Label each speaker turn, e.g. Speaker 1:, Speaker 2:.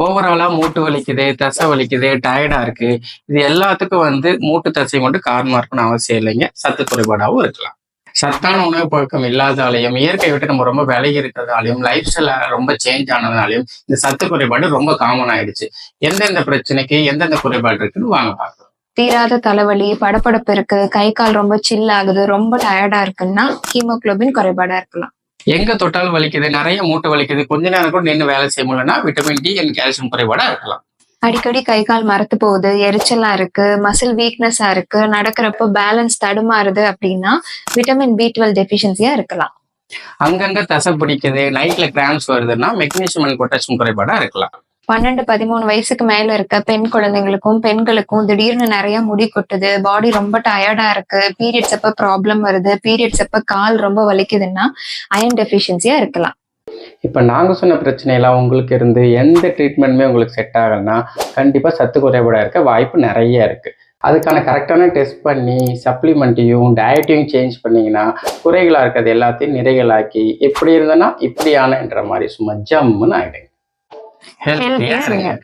Speaker 1: ஓவராலா மூட்டு வலிக்குது தசை வலிக்குது டயர்டா இருக்கு. இது எல்லாத்துக்கும் வந்து மூட்டு தசை மட்டும் காரணமாக இருக்கணும்னு அவசியம் இல்லைங்க. சத்து குறைபாடாகவும் இருக்கலாம். சத்தான உணவு பழக்கம் இல்லாதாலையும் இயற்கை விட்டு நம்ம ரொம்ப விலகி இருக்கிறதாலையும் லைஃப் ஸ்டைல ரொம்ப சேஞ்ச் ஆனதாலையும் இந்த சத்து குறைபாடு ரொம்ப காமன் ஆயிடுச்சு. எந்தெந்த பிரச்சனைக்கு எந்தெந்த குறைபாடு இருக்குன்னு வாங்க பார்க்கலாம்.
Speaker 2: தீராத தலைவலி படப்படப்பு இருக்கு கை கால் ரொம்ப சில் ஆகுது ரொம்ப டயர்டா இருக்குன்னா ஹீமோகுளோபின் குறைபாடா இருக்கலாம்.
Speaker 1: எங்க தொட்டாலும் வலிக்குது நிறைய மூட்டு வலிக்குது கொஞ்ச நேரம் கூட நின்று வேலை செய்ய முடியலன்னா விட்டமின் டி அண்ட் கால்சியம் குறைபாடா இருக்கலாம்.
Speaker 2: அடிக்கடி கை கால் மரத்து போகுது எரிச்சலா இருக்கு மசில் வீக்னஸா இருக்கு நடக்கிறப்போ பேலன்ஸ் தடுமாறுது அப்படின்னா விட்டமின் பி டுவெல் டெஃபிஷியன்சியா இருக்கலாம்.
Speaker 1: அங்கங்க தசை பிடிக்குது நைட்ல கிராம்ஸ் வருதுன்னா மெக்னீசியம் அண்ட் பொட்டாசியம் குறைபாடா இருக்கலாம்.
Speaker 2: பன்னெண்டு பதிமூணு வயசுக்கு மேல இருக்க பெண் குழந்தைங்களுக்கும் பெண்களுக்கும் திடீர்னு நிறைய முடி கொட்டுது பாடி ரொம்ப டயர்டா இருக்கு பீரியட்ஸ் அப்ப ப்ராப்ளம் வருது பீரியட்ஸ் அப்ப கால் ரொம்ப வலிக்குதுன்னா அயன் டெஃபிஷியன்சியா இருக்கலாம்.
Speaker 1: இப்போ நாங்கள் சொன்ன பிரச்சனையெல்லாம் உங்களுக்கு இருந்து எந்த ட்ரீட்மெண்ட்டுமே உங்களுக்கு செட் ஆகலைன்னா கண்டிப்பாக சத்து குறைபாடாக இருக்க வாய்ப்பு நிறைய இருக்குது அதுக்கான கரெக்டான டெஸ்ட் பண்ணி சப்ளிமெண்ட்டையும் டயட்டையும் சேஞ்ச் பண்ணிங்கன்னா குறைகளாக இருக்கிறது எல்லாத்தையும் நிறைகளாக்கி எப்படி இருந்தனா இப்படியானன்ற மாதிரி சும்மா ஜம்முன்னு ஆகிடுங்க
Speaker 2: hello yeah